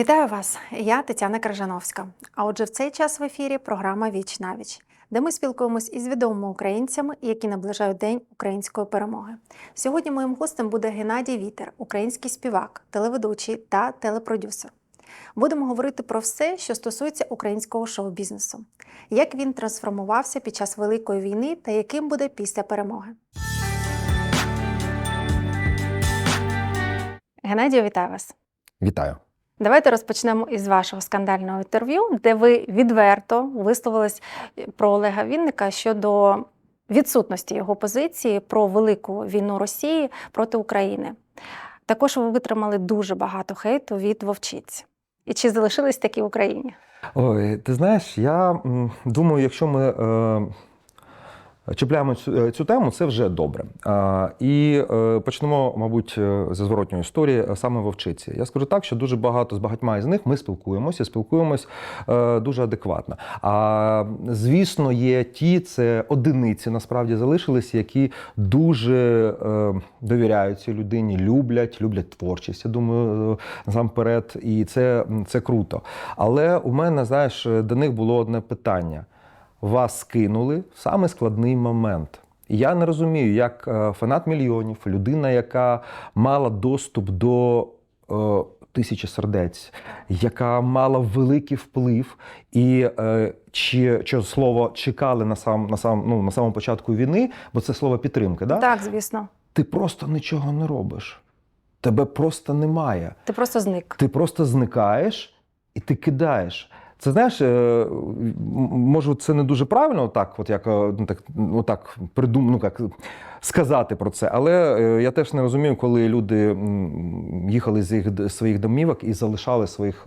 Вітаю вас! Я Тетяна Крижановська. А отже, в цей час в ефірі програма Віч на віч, де ми спілкуємось із відомими українцями, які наближають День української перемоги. Сьогодні моїм гостем буде Геннадій Вітер, український співак, телеведучий та телепродюсер. Будемо говорити про все, що стосується українського шоу-бізнесу, як він трансформувався під час Великої війни та яким буде після перемоги. Геннадію, вітаю вас! Вітаю. Давайте розпочнемо із вашого скандального інтерв'ю, де ви відверто висловились про Олега Вінника щодо відсутності його позиції про велику війну Росії проти України. Також ви витримали дуже багато хейту від вовчиць. І чи залишились такі в Україні? Ой, ти знаєш, я думаю, якщо ми е, чіпляємо цю, е, цю тему, це вже добре. І е, почнемо, мабуть, е, зі зворотньої історії саме вовчиці. Я скажу так, що дуже багато з багатьма із них ми спілкуємося, спілкуємось дуже адекватно. А звісно, є ті, це одиниці насправді залишились, які дуже довіряють цій людині, люблять, люблять творчість. Я думаю, насамперед, і це, це круто. Але у мене, знаєш, до них було одне питання. Вас скинули в саме складний момент. Я не розумію, як е, фанат мільйонів, людина, яка мала доступ до е, тисячі сердець, яка мала великий вплив, і е, чи, чи слово чекали на сам на сам ну на самому початку війни, бо це слово підтримки, да? Так, звісно. ти просто нічого не робиш. Тебе просто немає. Ти просто зник. Ти просто зникаєш і ти кидаєш. Це знаєш, е, може, це не дуже правильно, так, от як е, ну, так, ну, так придум, ну, як сказати про це. Але е, я теж не розумію, коли люди їхали з їх своїх домівок і залишали своїх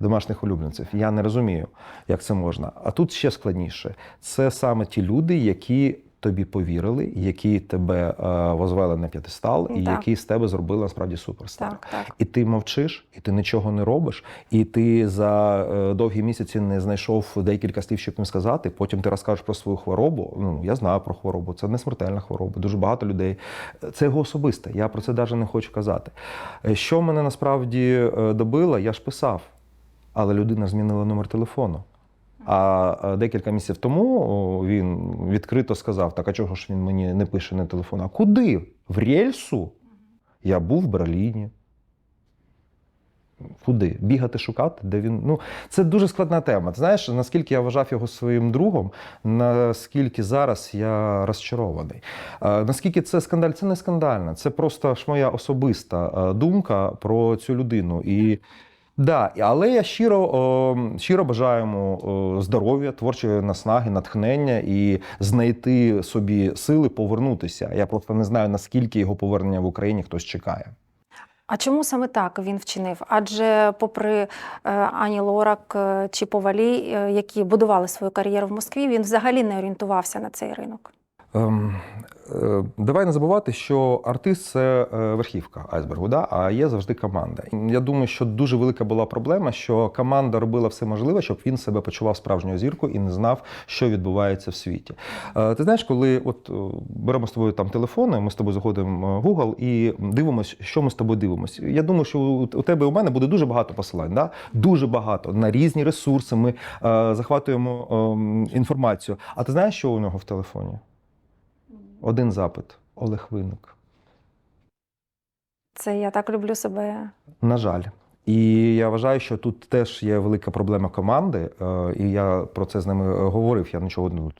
домашніх улюбленців. Я не розумію, як це можна. А тут ще складніше. Це саме ті люди, які. Тобі повірили, які тебе е, возвели на п'ятистал, і Так. які з тебе зробили насправді суперстар. Так, так. І ти мовчиш, і ти нічого не робиш, і ти за е, довгі місяці не знайшов декілька слів, щоб їм сказати. Потім ти розкажеш про свою хворобу. Ну я знаю про хворобу. Це не смертельна хвороба. Дуже багато людей. Це його особисте. Я про це навіть не хочу казати. Е, Що мене насправді добило, я ж писав, але людина змінила номер телефону. А е, декілька місяців тому він відкрито сказав: так а чого ж він мені не пише на телефон? А куди? В рельсу? Я був в Берліні. Куди? Бігати, шукати, де він. Ну, це дуже складна тема. Ти знаєш, наскільки я вважав його своїм другом, наскільки зараз я розчарований. Е, наскільки це скандаль? Це не скандально, це просто ж моя особиста е, думка про цю людину. І Да, але я щиро, щиро бажаю йому о, здоров'я, творчої наснаги, натхнення і знайти собі сили повернутися. Я просто не знаю, наскільки його повернення в Україні хтось чекає. А чому саме так він вчинив? Адже, попри е, Ані Лорак е, чи Повалі, е, які будували свою кар'єру в Москві, він взагалі не орієнтувався на цей ринок. Ем, е, давай не забувати, що артист це е, верхівка айсбергу, да? а є завжди команда. Я думаю, що дуже велика була проблема, що команда робила все можливе, щоб він себе почував справжньою зіркою і не знав, що відбувається в світі. Е, Ти знаєш, коли от беремо з тобою там телефони, ми з тобою заходимо в Google і дивимося, що ми з тобою дивимося. Я думаю, що у тебе і у мене буде дуже багато посилань, да? дуже багато на різні ресурси. Ми захватуємо ем, інформацію. А ти знаєш, що у нього в телефоні? Один запит Олег Винник. Це я так люблю себе. На жаль. І я вважаю, що тут теж є велика проблема команди, е, і я про це з ними говорив. Я нічого ну,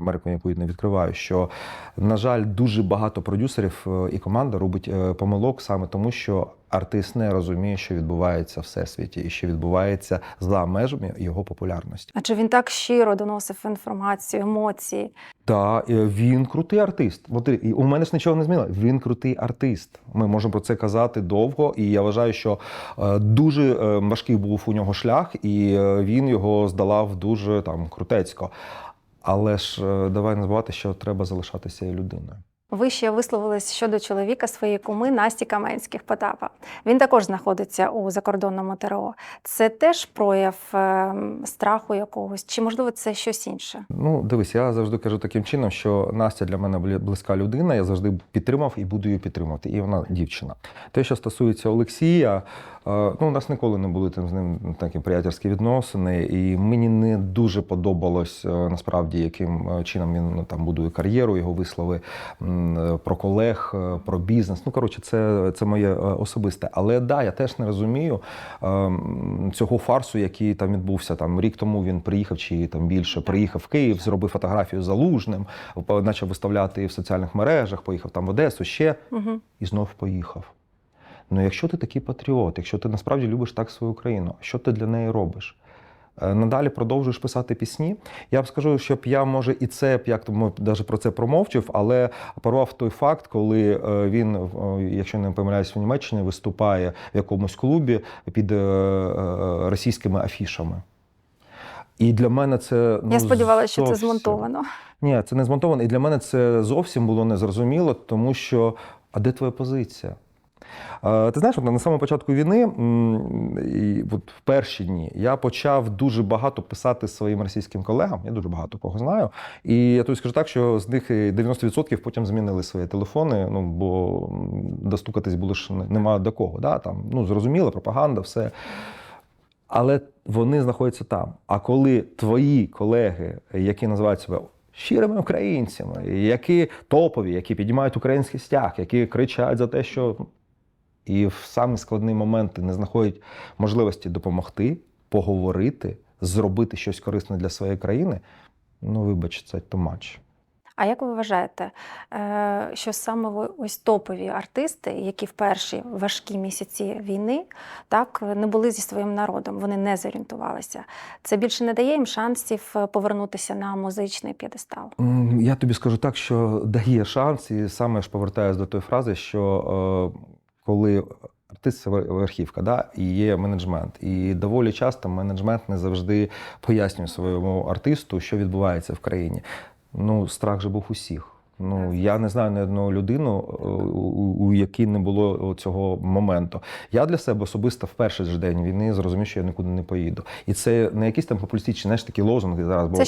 Америку яку не відкриваю. Що, на жаль, дуже багато продюсерів е, і команда робить е, помилок саме тому, що артист не розуміє, що відбувається в всесвіті, і що відбувається за межами його популярності. Адже він так щиро доносив інформацію, емоції. Та е, він крутий артист. І- у мене ж нічого не змінило. Він крутий артист. Ми можемо про це казати довго, і я вважаю, що дуже важкий був у нього шлях, і він його здолав дуже там крутецько. Але ж е, давай не забувати, що треба залишатися і людиною. Ви ще висловились щодо чоловіка своєї куми Насті Каменських Потапа. Він також знаходиться у закордонному ТРО. Це теж прояв е, страху якогось, чи можливо це щось інше? Ну, дивись, я завжди кажу таким чином, що Настя для мене близька людина. Я завжди підтримав і буду її підтримувати. І вона дівчина. Те, що стосується Олексія, ну, у нас ніколи не були там з ним такі приятельські відносини, і мені не дуже подобалось е, насправді, яким е, чином він ну, там будує кар'єру, його вислови е, про колег, про бізнес. Ну коротше, це, це моє особисте. Але да, я теж не розумію цього фарсу, який там відбувся. Там рік тому він приїхав чи там більше приїхав в Київ, зробив фотографію залужним, почав виставляти в соціальних мережах, поїхав там в Одесу ще Угу. і знов поїхав. Ну, якщо ти такий патріот, якщо ти насправді любиш так свою країну, що ти для неї робиш? Е, Надалі продовжуєш писати пісні. Я б скажу, щоб я може і це б як тому навіть про це промовчив, але порвав той факт, коли е, він, е, якщо не помиляюсь, в Німеччині виступає в якомусь клубі під російськими афішами. І для мене це ну, Я сподівалася, що це змонтовано. ні, це не змонтовано. І для мене це зовсім було незрозуміло, тому що а де твоя позиція? Е, Ти знаєш, на самому початку війни, і от в перші дні, я почав дуже багато писати своїм російським колегам. Я дуже багато кого знаю. І я тобі скажу так, що з них 90% потім змінили свої телефони. Ну бо достукатись було ж нема до кого. Да? Там, ну, зрозуміло, пропаганда, все. Але вони знаходяться там. А коли твої колеги, які називають себе щирими українцями, які топові, які піднімають український стяг, які кричать за те, що і в самі складні моменти не знаходять можливості допомогти, поговорити, зробити щось корисне для своєї країни, ну вибач, це томач. А як ви вважаєте, е, що саме ви- ось топові артисти, які в перші важкі місяці війни так не були зі своїм народом, вони не зорієнтувалися. Це більше не дає їм шансів е, повернутися на музичний п'єдестал? Я тобі скажу так, що дає шанс, і саме ж повертаюся до тої фрази, що е, коли артист це верхівка, да, і є менеджмент. І доволі часто менеджмент не завжди пояснює своєму артисту, що відбувається в країні. Ну, страх же був усіх. Ну, я не знаю ні одну людину, е, у, у якій не було цього моменту. Я для себе особисто в перший ж день війни зрозумів, що я нікуди не поїду. І це не якісь там популістичні, знаєш, такі лозунги зараз. бо Це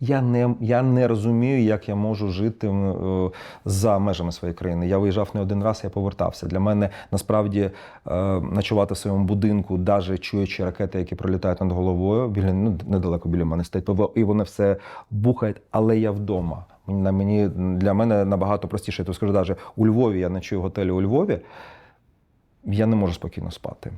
я не, я не розумію, як я можу жити е, за межами своєї країни. Я виїжджав не один раз, я повертався. Для мене насправді е, ночувати в своєму будинку, навіть чуючи ракети, які пролітають над головою, біля ну недалеко біля мене стоїть ПВО, і вони все бухають, але я вдома. На мені для мене набагато простіше. Я тобі скажу, навіть у Львові я ночую в готелі у Львові. Я не можу спокійно спати.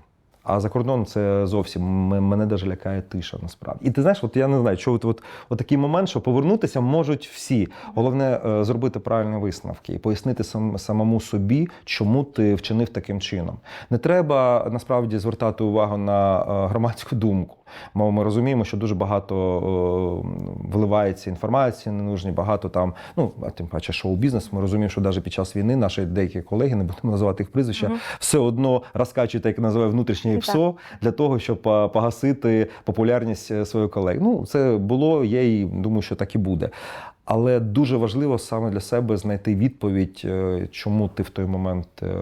А за кордоном це зовсім мене даже лякає тиша насправді. І ти знаєш, от я не знаю, що от, от, от такий момент, що повернутися можуть всі. Головне е, зробити правильні висновки і пояснити сам, самому собі, чому ти вчинив таким чином. Не треба насправді звертати увагу на е, громадську думку. Бо ми розуміємо, що дуже багато е, виливається інформації ненужні, багато там, ну а тим паче шоу-бізнес. Ми розуміємо, що навіть під час війни наші деякі колеги, не будемо називати їх прізвища, Мгм. все одно розкачують, як називає внутрішнє Так. ПСО, для того, щоб погасити популярність е, своїх колег. Ну, це було, є і думаю, що так і буде. Але дуже важливо саме для себе знайти відповідь, е, чому ти в той момент е,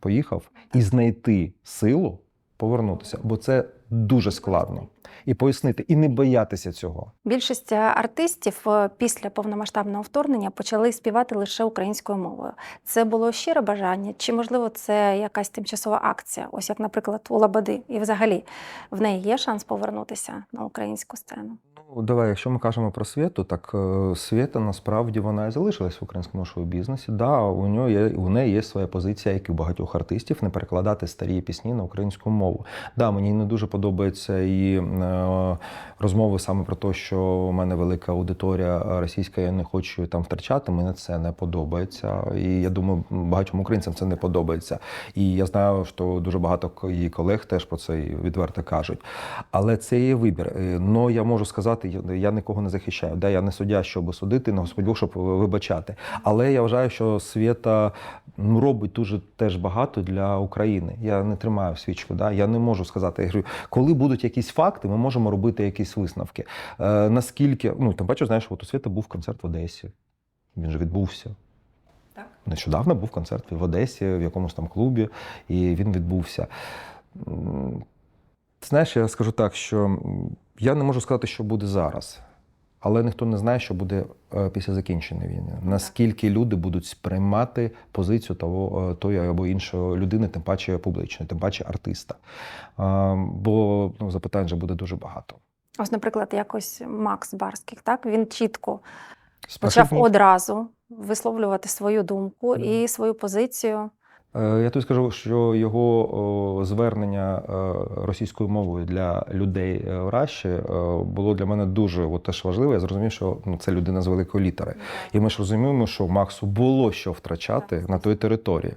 поїхав, і знайти силу повернутися, бо це дуже складно. І пояснити, і не боятися цього. Більшість е, артистів е, після повномасштабного вторгнення почали співати лише українською мовою. Це було щире бажання, чи можливо це якась тимчасова акція, ось як, наприклад, у Лабади, і взагалі в неї є шанс повернутися на українську сцену. Ну, давай, якщо ми кажемо про Світу, так е, Світа насправді вона і залишилась в українському шоу-бізнесі. Да, у нього є у неї є своя позиція, як і у багатьох артистів, не перекладати старі пісні на українську мову. Да, мені не дуже подобається і е, розмови саме про те, що у мене велика аудиторія російська, я не хочу там втрачати. Мені це не подобається. І я думаю, багатьом українцям це не подобається. І я знаю, що дуже багато її колег теж про це відверто кажуть. Але це є вибір. Ну я можу сказати, я- я нікого не захищаю. Да, я не суддя, щоб судити, не Господь Бог, щоб вибачати. Але я вважаю, що Свята ну, робить дуже теж багато для України. Я не тримаю свічку. Да? Я не можу сказати. Я говорю, коли будуть якісь факти, ми можемо робити якісь висновки. Е, наскільки, ну там бачу, знаєш, от у Свята був концерт в Одесі. Він же відбувся. Так. Нещодавно був концерт в Одесі, в якомусь там клубі, і він відбувся. Ти знаєш, я скажу так, що я не можу сказати, що буде зараз. Але ніхто не знає, що буде е, після закінчення війни. Наскільки люди будуть сприймати позицію того, е, тої або іншої людини, тим паче публічної, тим паче артиста. Е, Бо ну, запитань же буде дуже багато. Ось, наприклад, якось Макс Барських, так він чітко З почав одразу висловлювати свою думку Да. і свою позицію. Е, Я тобі скажу, що його звернення е, російською мовою для людей е, в Раші було для мене дуже от, теж важливо. Я зрозумів, що ну, це людина з великої літери. І ми ж розуміємо, що Максу було що втрачати на той території.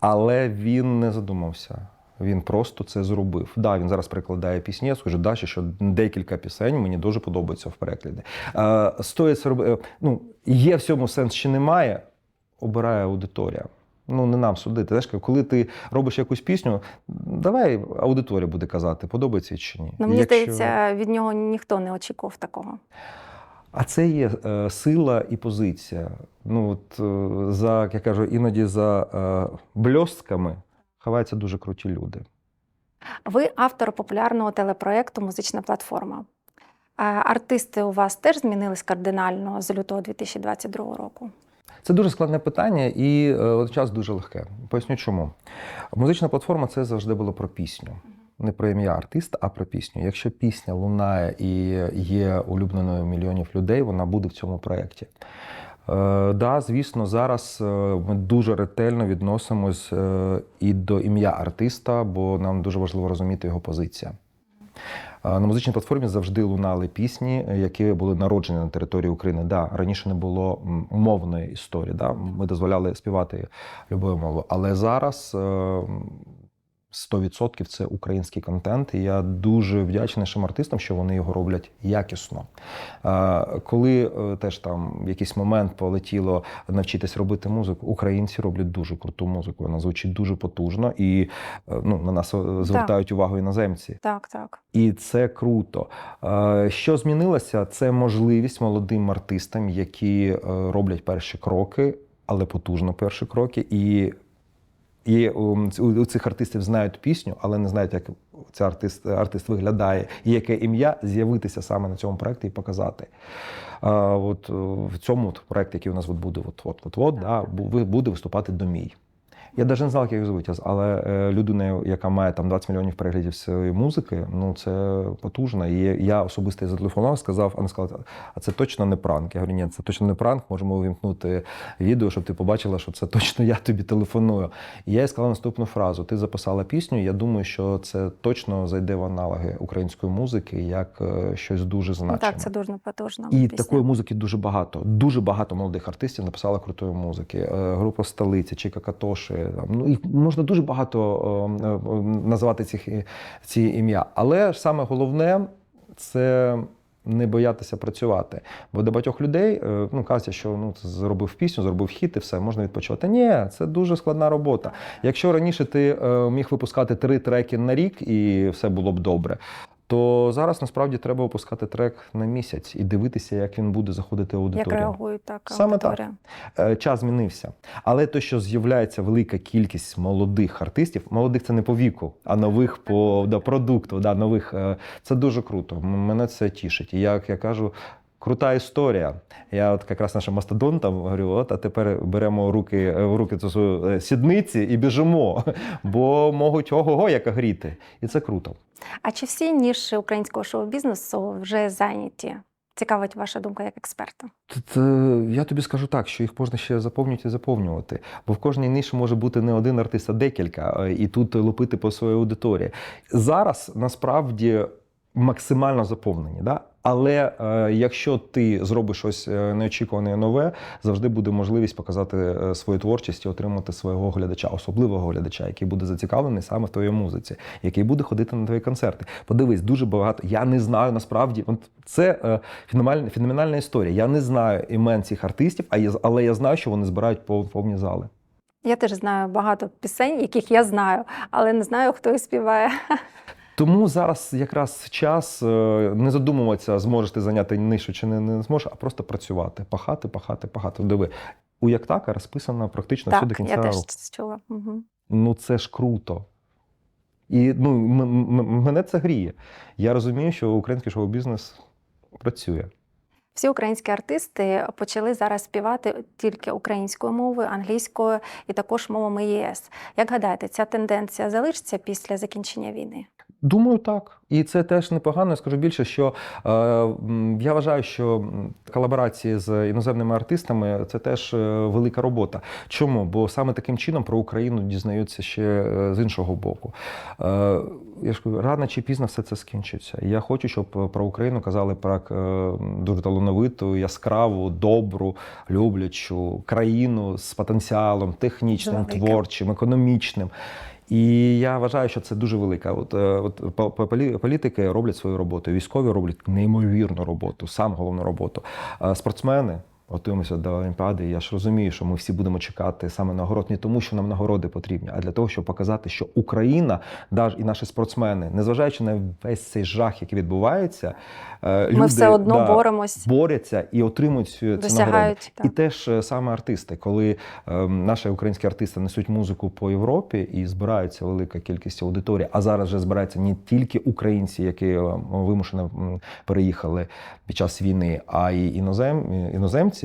Але він не задумався. Він просто це зробив. Да, він зараз перекладає пісні. Я скажу далі, що декілька пісень мені дуже подобаються в перекладі. Стоїть. Ну, є в цьому сенс чи немає, обирає аудиторія. Ну, не нам судити. Знаєш, коли ти робиш якусь пісню, давай аудиторія буде казати, подобається чи ні. Ну, мені Якщо- здається, від нього ніхто не очікував такого. А це є е, сила і позиція. Ну, от, е, за, як я кажу, іноді за е, бльостками ховаються дуже круті люди. Ви автор популярного телепроекту Музична платформа. Артисти у вас теж змінились кардинально з лютого 2022 року. Це дуже складне питання і е, водночас дуже легке. Поясню чому. Музична платформа це завжди було про пісню. Не про ім'я артиста, а про пісню. Якщо пісня лунає і є улюбленою мільйонів людей, вона буде в цьому проєкті. Е, да, звісно, зараз е, ми дуже ретельно відносимось е, і до ім'я артиста, бо нам дуже важливо розуміти його позиція. На музичній платформі завжди лунали пісні, е, які були народжені на території України. Да, раніше не було мовної історії. Да? Ми дозволяли співати любою мовою. Але зараз е, 100% це український контент. І я дуже вдячний нашим артистам, що вони його роблять якісно. Коли е, теж там в якийсь момент полетіло навчитись робити музику, українці роблять дуже круту музику. Вона звучить дуже потужно і е, ну, на нас е, звертають увагу іноземці. Так, так. І це круто. Що змінилося? Це можливість молодим артистам, які роблять перші кроки, але потужно перші кроки. І і у, у цих артистів знають пісню, але не знають, як цей артист, артист виглядає і яке ім'я з'явитися саме на цьому проєкті і показати. А, от е, в цьому проєкт, проєкті, який у нас от буде, от, от, от, от, да, буде виступати Домій. Я навіть не знав, як його звуть, але е, людина, яка має там 20 мільйонів переглядів своєї музики, ну це потужно. І я особисто зателефонував, сказав, а вона сказала, а це точно не пранк. Я говорю, ні, це точно не пранк. Можемо увімкнути відео, щоб ти побачила, що це точно я тобі телефоную. І я їй сказала наступну фразу: ти записала пісню. Я думаю, що це точно зайде в аналоги української музики як е, щось дуже Ну, значиме. так, це дуже потужно. І пісня. такої музики дуже багато. Дуже багато молодих артистів написали крутої музики. Е, Група столиця, Чіка Катоші. Там, ну і можна дуже багато е, е, називати цих ці ім'я. Але саме головне це. Не боятися працювати. Бо до багатьох людей е, ну, кажуть, що ну, зробив пісню, зробив хіт і все, можна відпочивати. Ні, це дуже складна робота. Якщо раніше ти е, міг випускати три треки на рік і все було б добре, то зараз насправді треба випускати трек на місяць і дивитися, як він буде заходити в Як реагує так Саме аудиторія. так. Час змінився. Але те, що з'являється велика кількість молодих артистів, молодих це не по віку, а нових по да, продукту, да, нових, е, це дуже круто. Мене це тішить. І як я кажу. Крута історія. Я от якраз нашим мастодонтам говорю: от а тепер беремо руки е, в руки цю свою е, сідниці і біжимо, бо можуть ого-го як гріти. І це круто. А чи всі ніші українського шоу-бізнесу вже зайняті? Цікавить ваша думка як експерта. Тут е, я тобі скажу так, що їх можна ще заповнювати і заповнювати. Бо в кожній ніші може бути не один артист, а декілька, і тут лупити по своїй аудиторії. Зараз насправді максимально заповнені. Да? Але е, якщо ти зробиш щось е, неочікуване нове, завжди буде можливість показати е, свою творчість і отримати свого глядача, особливого глядача, який буде зацікавлений саме в твоїй музиці, який буде ходити на твої концерти. Подивись, дуже багато. Я не знаю насправді. Це феноменальна, історія. Я не знаю імен цих артистів, але я знаю, що вони збирають повні зали. Я теж знаю багато пісень, яких я знаю, але не знаю, хто їх співає. Тому зараз якраз час е, не задумуватися, зможеш ти зайняти нишу чи не, не зможеш, а просто працювати, пахати, пахати, пахати. Диви, у Яктака розписано практично все до кінця я теж чула. Угу. Ну це ж круто. І ну, мене це гріє. Я розумію, що український шоу-бізнес працює. Всі українські артисти почали зараз співати тільки українською мовою, англійською і також мовами ЄС. Як гадаєте, ця тенденція залишиться після закінчення війни? Думаю, так. І це теж непогано. Я скажу більше, що е, я вважаю, що колаборації з іноземними артистами це теж е, велика робота. Чому? Бо саме таким чином про Україну дізнаються ще е, з іншого боку. Е, я ж кажу, рано чи пізно все це скінчиться. І Я хочу, щоб про Україну казали е, дуже талановиту, яскраву, добру, люблячу країну з потенціалом технічним, творчим, економічним. І я вважаю, що це дуже велика. От, е, от по- по- полі- політики роблять свою роботу, військові роблять неймовірну роботу, сам головну роботу. Спортсмени. Готуємося до Олімпіади. Я ж розумію, що ми всі будемо чекати саме нагород не тому, що нам нагороди потрібні, а для того, щоб показати, що Україна, і наші спортсмени, незважаючи на весь цей жах, який відбувається, е, Ми люди, все одно да, боремось, борються і отримують цю, досягають. І теж е, саме артисти, коли е, наші українські артисти несуть музику по Європі і збирається велика кількість аудиторії, а зараз вже збираються не тільки українці, які е, вимушено переїхали під час війни, а й інозем, іноземці.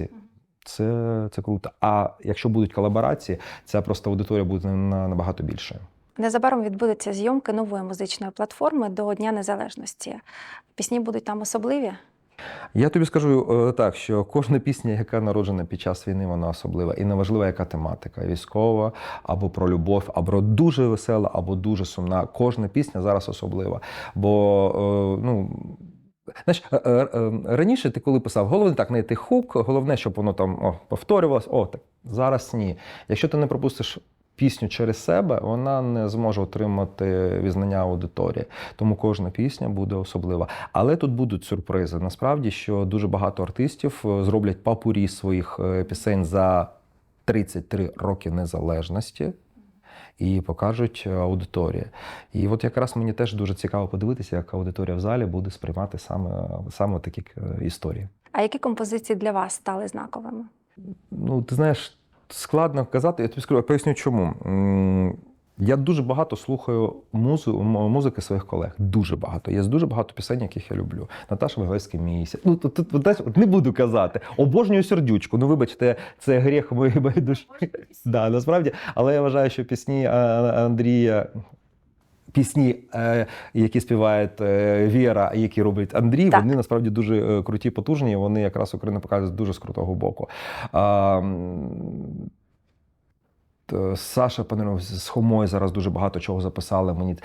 Це, це круто. А якщо будуть колаборації, ця просто аудиторія буде на- набагато більше. Незабаром відбудуться зйомки нової музичної платформи до Дня Незалежності. Пісні будуть там особливі. Я тобі скажу е, так, що кожна пісня, яка народжена під час війни, вона особлива. І неважливо, яка тематика військова, або про любов, або дуже весела, або дуже сумна. Кожна пісня зараз особлива. Бо е, ну. Знаєш, е, е, е, раніше ти коли писав, головне так знайти хук, головне, щоб воно там о, повторювалось. О, так зараз ні. Якщо ти не пропустиш пісню через себе, вона не зможе отримати візнання аудиторії. Тому кожна пісня буде особлива. Але тут будуть сюрпризи. Насправді, що дуже багато артистів зроблять папурі своїх пісень за 33 роки незалежності. І покажуть аудиторії. І от якраз мені теж дуже цікаво подивитися, як аудиторія в залі буде сприймати саме, саме такі е, історії. А які композиції для вас стали знаковими? Ну, ти знаєш, складно казати, я тобі скажу, я поясню чому. Я дуже багато слухаю музу, музики своїх колег. Дуже багато. Є дуже багато пісень, яких я люблю. Наташа Виговський місяць. Ну, тут, тут, от не буду казати. Обожнюю сердючку. Ну, вибачте, це гріх моєї душі. Да, насправді. Але я вважаю, що пісні Андрія. Пісні, е, які співає е, Віра, які робить Андрій, Так. вони насправді дуже е, круті, потужні. Вони якраз Україну показують дуже з крутого боку. Т- Саша Панеров з Хомою зараз дуже багато чого записали. Мені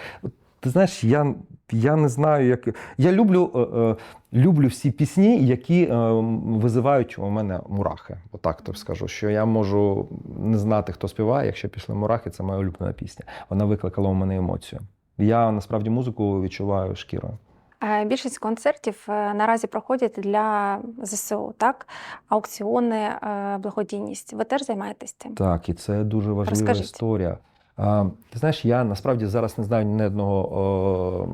ти знаєш, я, я не знаю, як я люблю, е, е, люблю всі пісні, які е, визивають у мене мурахи. Отак тобі скажу, що я можу не знати, хто співає. Якщо пішли мурахи, це моя улюблена пісня. Вона викликала у мене емоцію. Я насправді музику відчуваю шкірою. Е, Більшість концертів е, наразі проходять для ЗСУ, так? Аукціони, е, благодійність. Ви теж займаєтесь цим? Так, і це дуже важлива Розкажіть. історія. А, ти знаєш, я насправді зараз не знаю ні одного о,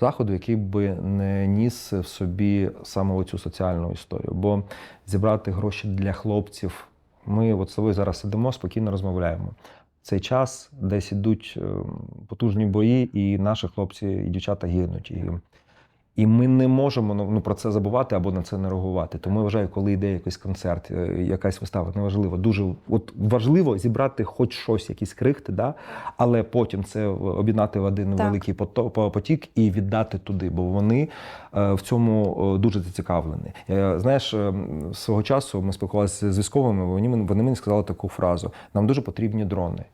заходу, який би не ніс в собі саме оцю соціальну історію. Бо зібрати гроші для хлопців. Ми от з тобою зараз сидимо, спокійно розмовляємо. Цей час десь ідуть е, потужні бої, і наші хлопці і дівчата гинуть. І, і ми не можемо ну, ну, про це забувати або на це не реагувати. Тому я вважаю, коли йде якийсь концерт, е, якась вистава, неважливо. Дуже от важливо зібрати хоч щось, якісь крихти, да? але потім це об'єднати в один Так. великий потік і віддати туди, бо вони е, в цьому е, дуже зацікавлені. Знаєш, свого часу ми спілкувалися з військовими. Вони, мені- вони мені сказали таку фразу: нам дуже потрібні дрони.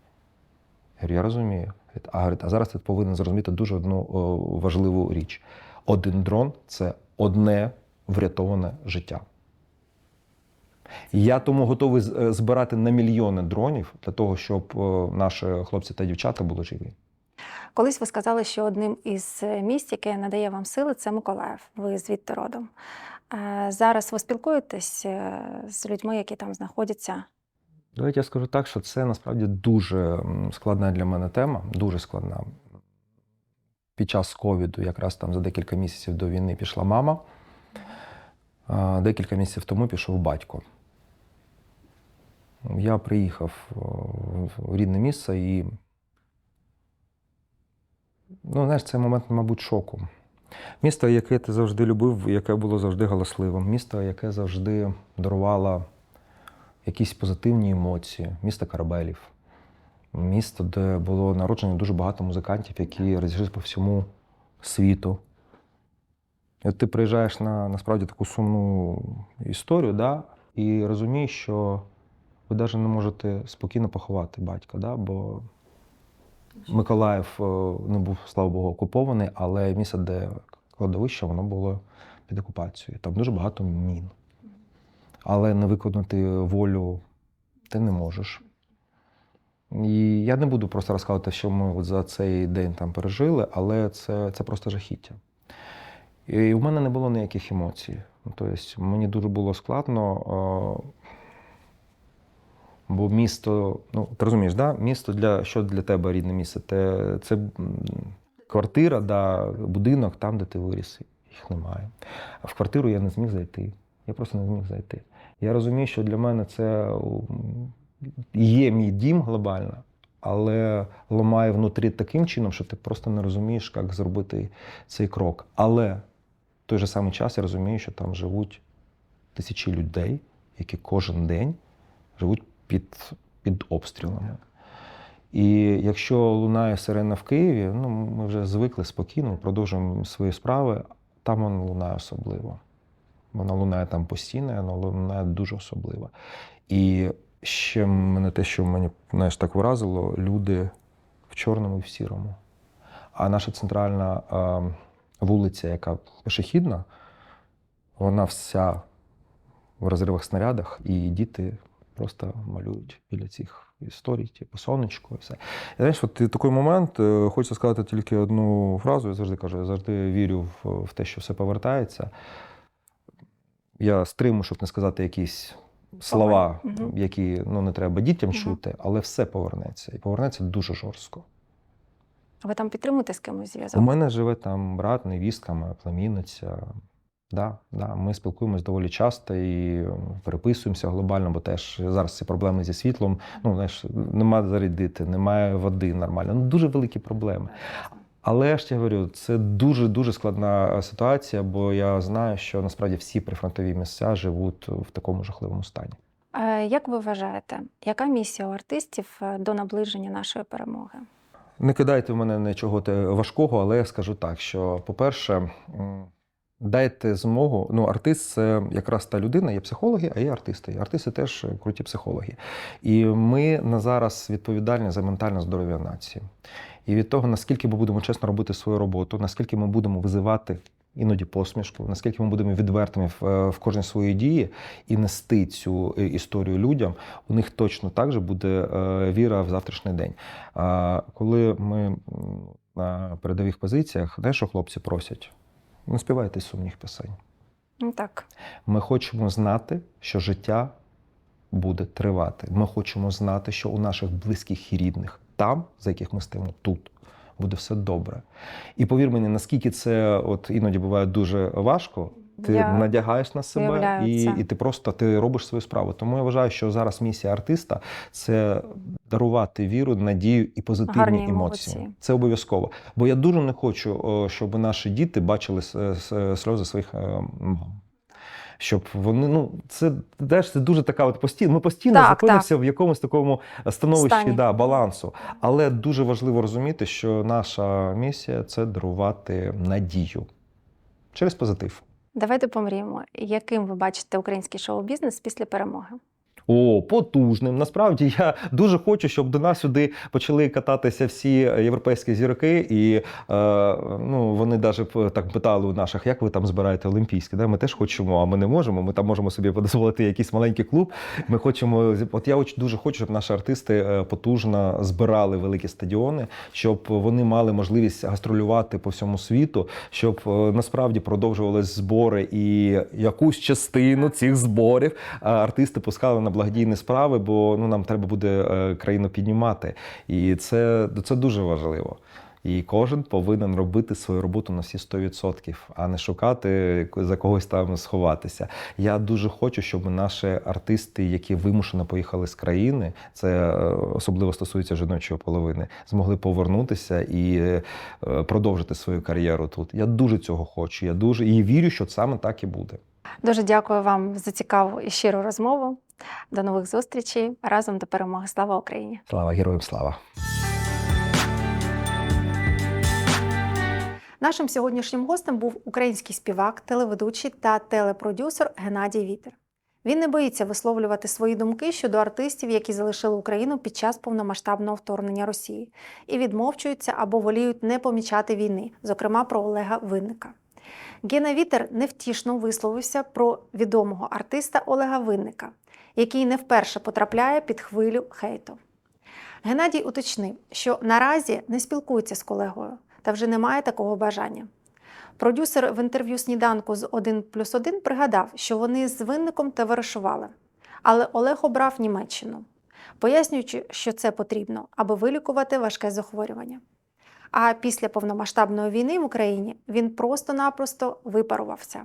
Я розумію. А, говорить, а зараз ти повинен зрозуміти дуже одну важливу річ. Один дрон це одне врятоване життя. Я тому готовий е, збирати на мільйони дронів для того, щоб е, наші хлопці та дівчата були живі. Колись ви сказали, що одним із е, місць, яке надає вам сили, це Миколаїв. Ви звідти родом. Зараз ви спілкуєтесь з людьми, які там знаходяться. Давайте я скажу так, що це насправді дуже складна для мене тема, дуже складна. Під час ковіду, якраз там за декілька місяців до війни пішла мама. Декілька місяців тому пішов батько. Я приїхав в рідне місце і, ну, знаєш, це момент, мабуть, шоку. Місто, яке ти завжди любив, яке було завжди галасливим. Місто, яке завжди дарувало якісь позитивні емоції. Місто корабелів. Місто, де було народжено дуже багато музикантів, які розійшлися по всьому світу. І от ти приїжджаєш на насправді таку сумну історію, да, і розумієш, що ви навіть не можете спокійно поховати батька, да, бо Миколаїв не був, слава Богу, окупований, але місце, де кладовище, воно було під окупацією. Там дуже багато мін. Але не виконати волю ти не можеш. І я не буду просто розказувати, що ми от за цей день там пережили, але це, це просто жахіття. І в мене не було ніяких емоцій. Тобто мені дуже було складно. Бо місто, ну ти розумієш, да? місто для що для тебе рідне місце? Те, це квартира, да, будинок там, де ти виріс. Їх немає. А в квартиру я не зміг зайти. Я просто не зміг зайти. Я розумію, що для мене це є мій дім глобально, але ламає внутрі таким чином, що ти просто не розумієш, як зробити цей крок. Але в той же самий час я розумію, що там живуть тисячі людей, які кожен день живуть під, під обстрілами. І якщо лунає сирена в Києві, ну ми вже звикли спокійно, продовжуємо свої справи. Там вона лунає особливо. Вона лунає там постійно, вона лунає дуже особливо. І ще мене те, що мені знаєш, так вразило, люди в чорному і в сірому. А наша центральна е, вулиця, яка пішохідна, вона вся в розривах снарядах, і діти просто малюють біля цих історій, типу сонечко і все. І знаєш, от такий момент, е, хочу сказати тільки одну фразу, я завжди кажу, я завжди вірю в, в те, що все повертається. Я стриму, щоб не сказати якісь слова, Мгм. які ну, не треба дітям Мгм. чути, але все повернеться. І повернеться дуже жорстко. А Ви там підтримуєте з кимось зв'язок? У мене живе там брат, невістка, моя племінниця. Да, да, ми спілкуємось доволі часто і переписуємося глобально, бо теж зараз ці проблеми зі світлом. Ну, знаєш, немає зарядити, немає води нормально. Ну, дуже великі проблеми. Але ж тебе говорю, це дуже дуже складна е, ситуація, бо я знаю, що насправді всі прифронтові місця живуть в такому жахливому стані. Е, Як ви вважаєте, яка місія у артистів е, до наближення нашої перемоги? Не кидайте в мене нічого важкого, але я скажу так: що, по-перше, дайте змогу. Ну, артист це якраз та людина, є психологи, а є артисти. Артисти теж круті психологи. І ми на зараз відповідальні за ментальне здоров'я нації. І від того, наскільки ми будемо чесно робити свою роботу, наскільки ми будемо визивати іноді посмішку, наскільки ми будемо відвертими в, е, в кожній своїй дії і нести цю е, історію людям, у них точно так же буде е, віра в завтрашній день. Коли ми на передових позиціях, знаєш, що хлопці просять? Не співайте сумних пісень. Ну так, Ми хочемо знати, що життя буде тривати. Ми хочемо знати, що у наших близьких і рідних, там, за яких ми стоїмо тут, буде все добре. І повір мені, наскільки це от іноді буває дуже важко. Ти Я надягаєш на себе і, це. і ти просто ти робиш свою справу. Тому я вважаю, що зараз місія артиста це дарувати віру, надію і позитивні Гарні емоції. емоції. Це обов'язково. Бо я дуже не хочу, щоб наші діти бачили сльози своїх мам. Щоб вони, ну це теж це дуже така от постійно. Ми постійно Так, знаходимося в якомусь такому становищі Стані. да, балансу. Але дуже важливо розуміти, що наша місія це дарувати надію через позитив. давайте помріємо. Яким ви бачите український шоу-бізнес після перемоги? О, потужним. Насправді я дуже хочу, щоб до нас сюди почали кататися всі європейські зірки, і е, ну вони навіть так питали у наших, як ви там збираєте олімпійські. Да? Ми теж хочемо, а ми не можемо. Ми там можемо собі дозволити якийсь маленький клуб. Ми хочемо. От я дуже хочу, щоб наші артисти е, потужно збирали великі стадіони, щоб вони мали можливість гастролювати по всьому світу, щоб е, насправді продовжувались збори і якусь частину цих зборів е, артисти пускали на благодійні справи, бо ну нам треба буде е, країну піднімати. І це, це дуже важливо. І кожен повинен робити свою роботу на всі 100%, а не шукати за когось там сховатися. Я дуже хочу, щоб наші артисти, які вимушено поїхали з країни, це е, особливо стосується жіночої половини, змогли повернутися і е, продовжити свою кар'єру тут. Я дуже цього хочу. Я дуже і вірю, що саме так і буде. Дуже дякую вам за цікаву і щиру розмову. До нових зустрічей. Разом до перемоги. Слава Україні! Слава героям слава! Нашим сьогоднішнім гостем був український співак, телеведучий та телепродюсер Геннадій Вітер. Він не боїться висловлювати свої думки щодо артистів, які залишили Україну під час повномасштабного вторгнення Росії, і відмовчуються або воліють не помічати війни, зокрема про Олега Винника. Гена Вітер невтішно висловився про відомого артиста Олега Винника, який не вперше потрапляє під хвилю хейту. Геннадій уточнив, що наразі не спілкується з колегою та вже немає такого бажання. Продюсер в інтерв'ю сніданку з 1 плюс 1 пригадав, що вони з винником товаришували, але Олег обрав Німеччину, пояснюючи, що це потрібно, аби вилікувати важке захворювання. А після повномасштабної війни в Україні він просто-напросто випарувався.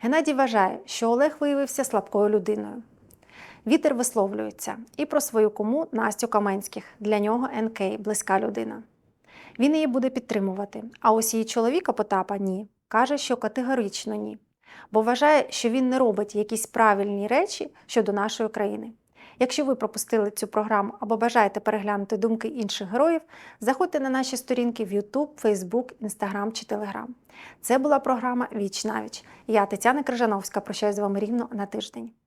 Геннадій вважає, що Олег виявився слабкою людиною. Вітер висловлюється і про свою кому Настю Каменських. Для нього НК близька людина. Він її буде підтримувати. А ось її чоловіка Потапа ні. Каже, що категорично ні. Бо вважає, що він не робить якісь правильні речі щодо нашої країни. Якщо ви пропустили цю програму або бажаєте переглянути думки інших героїв, заходьте на наші сторінки в YouTube, Facebook, Instagram чи Telegram. Це була програма Віч навіч. Я Тетяна Крижановська. Прощаюсь з вами рівно на тиждень.